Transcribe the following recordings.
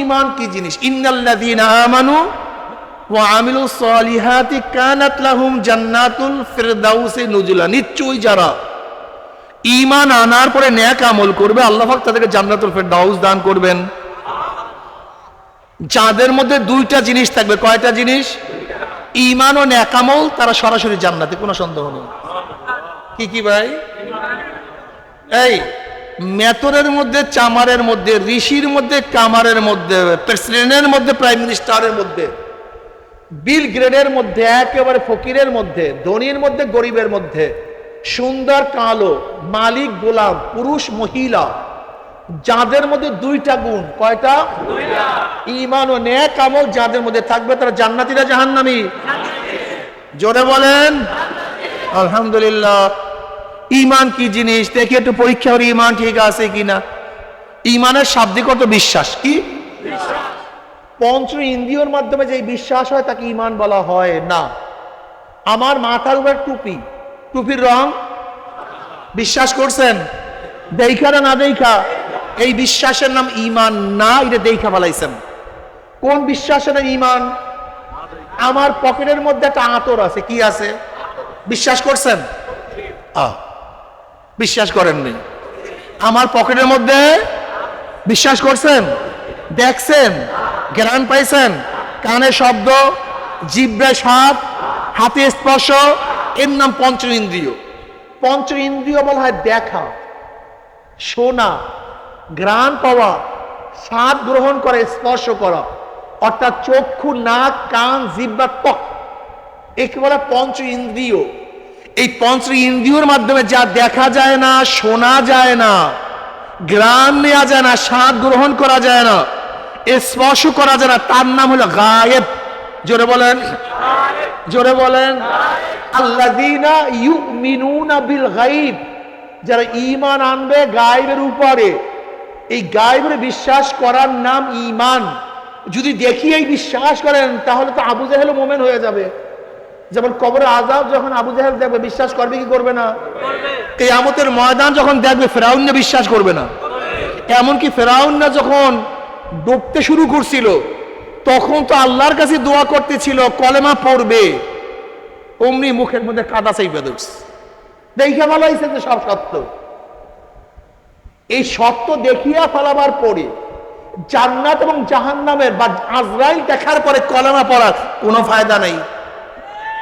ইমান কি জিনিস? আমানু ওয়া সলিহাতি জান্নাতুল নিশ্চয়ই যারা ইমান আনার পরে তাদেরকে জান্নাতুল দান করবেন। যাদের মধ্যে দুইটা জিনিস থাকবে, কয়টা জিনিস? ইমান ও ন্যাক আমল, তারা সরাসরি জান্নাতে, কোনো সন্দেহ নেই। কি কি ভাই? এই মেতরের মধ্যে, চামারের মধ্যে, ঋষির মধ্যে, কামারের মধ্যে, প্রেসিডেন্টের মধ্যে, প্রাইম মিনিস্টারের মধ্যে, বিল গ্রেডের মধ্যে, একেবারে ফকিরের মধ্যে, ধনীর মধ্যে, গরিবের মধ্যে, সুন্দর, কালো, মালিক, গোলাম, পুরুষ, মহিলা, যাদের মধ্যে দুইটা গুণ, কয়টা? ইমান ও ন্যাক আমল যাদের মধ্যে থাকবে তারা জান্নাতীরা জাহান্নামি? জোরে বলেন? আলহামদুলিল্লাহ। ইমান কি জিনিস? দেখি একটু পরীক্ষা করি ইমান ঠিক আছে কিনা? ইমানের শাব্দিক অর্থ বিশ্বাস কি? পঞ্চ ইন্দ্রিয়র মাধ্যমে যে বিশ্বাস হয় তাকে ইমান বলা হয় না। আমার মাথার উপর টুপি। টুপির রং? বিশ্বাস করছেন? দেখা না দেখা এই বিশ্বাসের নাম ইমান না এটা দেখা বলাইছেন। কোন বিশ্বাসের নাম ইমান? আমার পকেটের মধ্যে একটা আতর আছে কি আছে? বিশ্বাস করছেন? আহ, বিশ্বাস করেননি। আমার পকেটের মধ্যে বিশ্বাস করছেন, দেখছেন, জ্ঞান পাইছেন কানে শব্দ জিব্রায় সাপ হাতে স্পর্শ, এর নাম পঞ্চ ইন্দ্রিয়। পঞ্চ ইন্দ্রিয় বলা হয় দেখা, শোনা গ্রাণ পাওয়া, স্বাদ গ্রহণ করে, স্পর্শ করা। অর্থাৎ চক্ষু, নাক, কান জিব্বা ত্বক। একে বলে পঞ্চ ইন্দ্রিয়। এই পঞ্চ ইন্দ্রিয়র মাধ্যমে যা দেখা যায় না, শোনা যায় না গ্রাম নেওয়া যায় না, স্বাদ গ্রহণ করা যায় না স্পর্শ করা যায় না, তার নাম হলো গায়েব। জোরে বলেন। জোরে বলেন। আল্লাযীনা ইউমিনুনা বিল গায়ব। যারা ঈমান আনবে গায়েবের উপরে, এই গায়েবের বিশ্বাস করার নাম ঈমান। যদি দেখি এই বিশ্বাস করেন, তাহলে তো আবু জাহেল মোমেন হয়ে যাবে। যেমন কবরে আজাব যখন আবু জাহেল দেখবে, বিশ্বাস করবে কি করবে না? এই আমতের ময়দান যখন দেখবে, ফেরাউন বিশ্বাস করবে না। এমনকি ফেরাউন না যখন ডুবতে শুরু করছিল, তখন তো আল্লাহর কাছে দোয়া করতেছিল, কলেমা পড়বে। অমনি মুখের মধ্যে কাদা চাইবে দোষ দেখে বলাইছে যে সব সত্য। এই সত্য দেখিয়া ফেলাবার পরে জান্নাত এবং জাহান্নামের বা আজরাইল দেখার পরে কলেমা পড়ার কোনো ফায়দা নাই।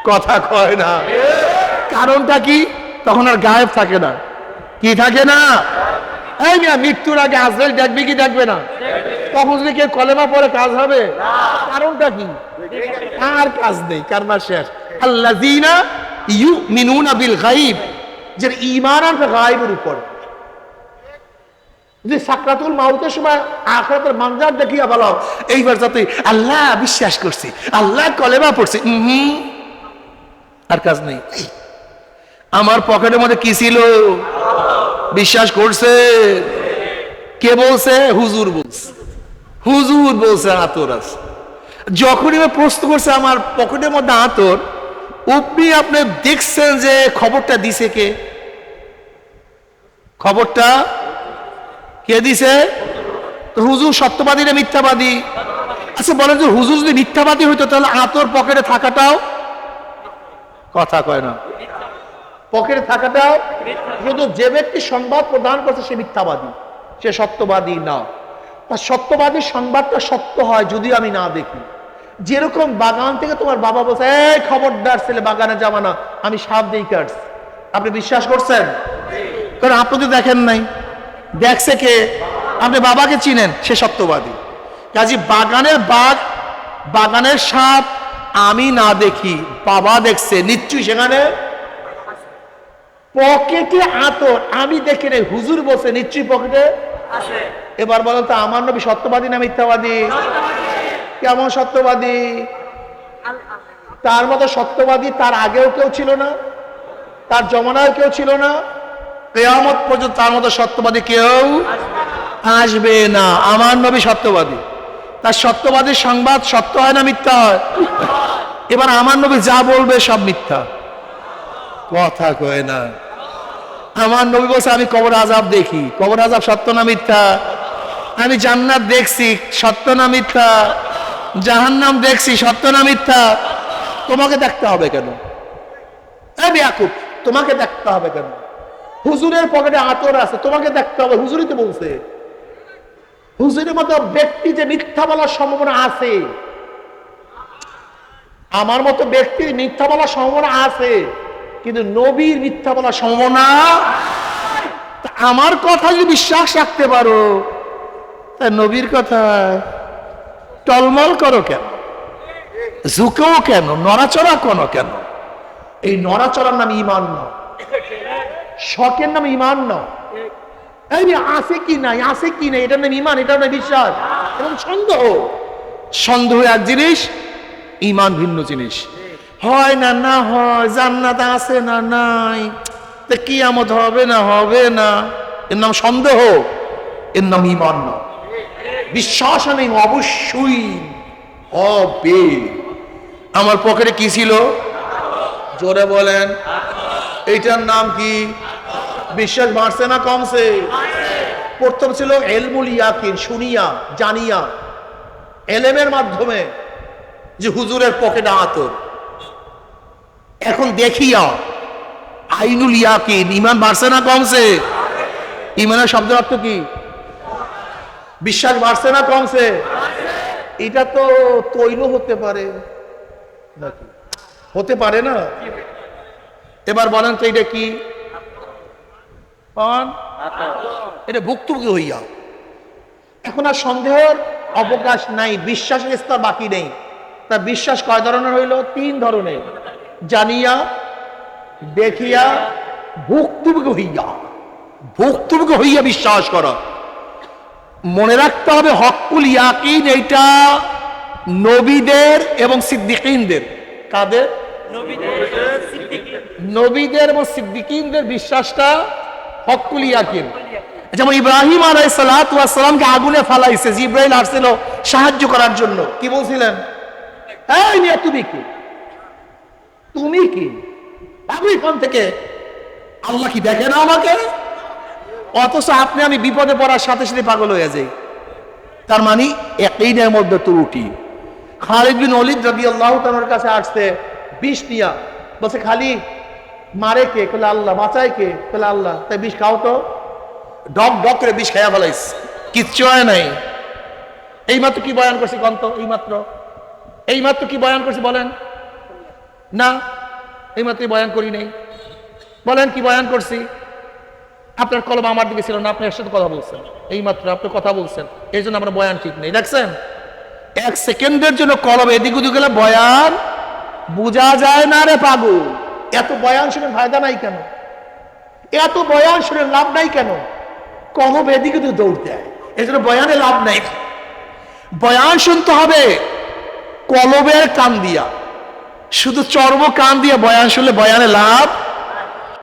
কথা কয় না। কারণটা কি? তখন আর গায়েব থাকে না। কি থাকে না? এই মিয়া, মৃত্যুর আগে আজরাইল দেখবে কি দেখবে না? তখন যদি কেউ কলেমা পরে কাজ হবে? কারণটা কি? আর কাজ নেই কারণ শেষ? আল্লাযীনা ইউমিনুনা বিল গায়ব। যে ঈমান আনবে গায়বের উপর। যে সাকরাতুল মাউতের সময় আখরাতের মানজার দেখিয়া বলো? এইবার যাতে আল্লাহ বিশ্বাস করছি, আল্লাহ কলেমা পড়ছি। উহুম। আর কাজ নেই। আমার পকেটের মধ্যে কি ছিল? বিশ্বাস করছে? কে বলছে? হুজুর বলছে। হুজুর বলছে, আতর আছে। যখনই প্রশ্ন করছে, আমার পকেটের মধ্যে আতর আপনি আপনি দেখছেন যে খবরটা দিছে কে? খবরটা কে দিছে? হুজুর সত্যবাদী না মিথ্যাবাদী? আচ্ছা বলেন যে হুজুর যদি মিথ্যাবাদী হইতো, তাহলে আতর পকেটে থাকাটাও কথা কয় না। পকেটে থাকাটাও শুধু যে ব্যক্তি সংবাদ প্রদান করছে সে মিথ্যাবাদী, সে সত্যবাদী না। তার সত্যবাদী সংবাদটা সত্য হয় যদি আমি না দেখি। যেরকম বাগান থেকে তোমার বাবা বলছে, এই খবরদার ছেলে, বাগানে যাবা না, আমি সাপ দিই কাটস আপনি বিশ্বাস করছেন? কারণ আপনি তো দেখেন নাই। দেখছে কে? আপনি বাবাকে চিনেন, সে সত্যবাদী। কাজী বাগানের বাঘ, বাগানের সাপ আমি না দেখি বাবা দেখছে নিশ্চয়ই সেখানে? পকেটে আতর আমি দেখি রে হুজুর বসে নিশ্চয়ই পকেটে? এবার বলেন তো আমার নবী সত্যবাদী না মিথ্যাবাদী? কেমন সত্যবাদী? তার মতো সত্যবাদী তার আগেও কেউ ছিল না? তার জমানায় কেউ ছিল না? কেয়ামত পর্যন্ত তার মতো সত্যবাদী কেউ আসবে না। আমার নবী সত্যবাদী। তার সত্যবাদীর সংবাদ সত্য হয় না মিথ্যা হয়? এবার আমার নবী যা বলবে সব মিথ্যা। কথা কয় না। আমার নবী বলছে আমি কবর আজাব দেখি। কবর আজাব সত্য না মিথ্যা? আমি জান্নাত দেখছি সত্য না মিথ্যা? জাহান্নাম দেখছি সত্য না মিথ্যা? তোমাকে দেখতে হবে কেন? এই বেয়াকুব তোমাকে দেখতে হবে কেন? হুজুরের পকেটে আতর আছে তোমাকে দেখতে হবে। হুজুরই তো বলছে। হুজুরের মতো ব্যক্তি যে মিথ্যা বলার সম্ভাবনা আছে আমার মতো ব্যক্তির মিথ্যা বলার সম্ভাবনা আছে, কিন্তু নবীর মিথ্যা বলার সম্ভাবনা আমার কথা যদি বিশ্বাস রাখতে পারো, তা নবীর কথা টলমল করো কেন? ঝুঁকেও কেন? নড়াচড়া কোনো কেন? এই নড়াচড়ার নাম ইমান নয় শখের নাম ইমান এই আছে কি নাই, আছে কি নাই, এটার নাম ইমান এটার নাম বিশ্বাস। এবং সন্দেহ। সন্দেহ এক জিনিস ইমান ভিন্ন জিনিস। হয় না না হয়, জান্নাত আছে না নাই, তা আমত হবে না হবে না। এর নাম সন্দেহ, এর নাম ইমান না। বিশ্বাস নেই অবশ্যই হবে। আমার পকেটে কি ছিল? জোরে বলেন। এইটার নাম কি? বিশ্বাস বাড়ছে না কমছে? প্রথম ছিল এলমুল ইয়াকিন, শুনিয়া, জানিয়া। এলেমের মাধ্যমে। যে হুজুরের পকেটে আতর এখন দেখিয়া আইনুল ইয়াকিন, ইমান বাড়ছে না কমছে? ইমানের শব্দের অর্থ কি? বিশ্বাস বাড়ছে না কমছে? এটা তো তৈল হতে পারে। নাকি? হতে পারে না? এবার বলেন তো এটা কি? এটা ভুক্তভোগী হইয়া। এখন আর সন্দেহের অবকাশ নাই, বিশ্বাসের স্তর বাকি নেই। তা বিশ্বাস কয় ধরনের হইল? তিন ধরনের। জানিয়া, দেখিয়া, ভুক্তভোগী হইয়া। ভুক্তভোগী হইয়া বিশ্বাস করা। মনে রাখতে হবে, হকুল ইয়াকিন এইটা নবীদের এবং সিদ্দিকিনদের। কাদের? নবীদের এবং সিদ্দিকিনদের বিশ্বাসটা হকুল ইয়াকিন। যেমন ইব্রাহিম আলাই সালাতামকে আগুনে ফালাইছে জিব্রাহিম আসছিল সাহায্য করার জন্য। কি বলছিলেন? এই মিয়া, তুমি কি? তুমি কি? আমি এখান থেকে আল্লাহ কি দেখে না আমাকে? অথচ আপনি আমি বিপদে পড়ার সাথে সাথে পাগল হয়ে যাই। তার মানে একই নের মধ্যে ত্রুটি খালিদ বিন অলিদ রবি আল্লাহ তানোর কাছে আসতে বিষ নিয়া। বলছে খালি মারে কে? কলে আল্লাহ, বাঁচায় কে? কলে আল্লাহ, তাই বিষ খাও তো। ডক ডক করে বিষ খাইয়া ফেলাইস কিচ্ছু হয় নাই। এইমাত্র কি বয়ান করছি কন্ত এইমাত্র। এইমাত্র কি বয়ান করছি বলেন? না, এইমাত্রই বয়ান করি নেই। বলেন, কি বয়ান করছি? আপনার কলম আমার দিকে ছিল না, আপনি এর সাথে কথা বলছেন। এই মাত্র আপনি কথা বলছেন এই জন্য আমরা বয়ান ঠিক নেই। দেখছেন? এক সেকেন্ডের জন্য কলম এদিক ওদিক গেলে বয়ান বোঝা যায় না রে পাগু এত বয়ান শুনে ফায়দা নাই কেন? এত বয়ান শুনে লাভ নাই কেন? কলম এদিকে ওদিকে দৌড় দেয়। এই জন্য বয়ানে লাভ নাই। বয়ান শুনতে হবে। কলবের কান দিয়া। শুধু চর্ম কান দিয়ে বয়ান শুনলে বয়ানে লাভ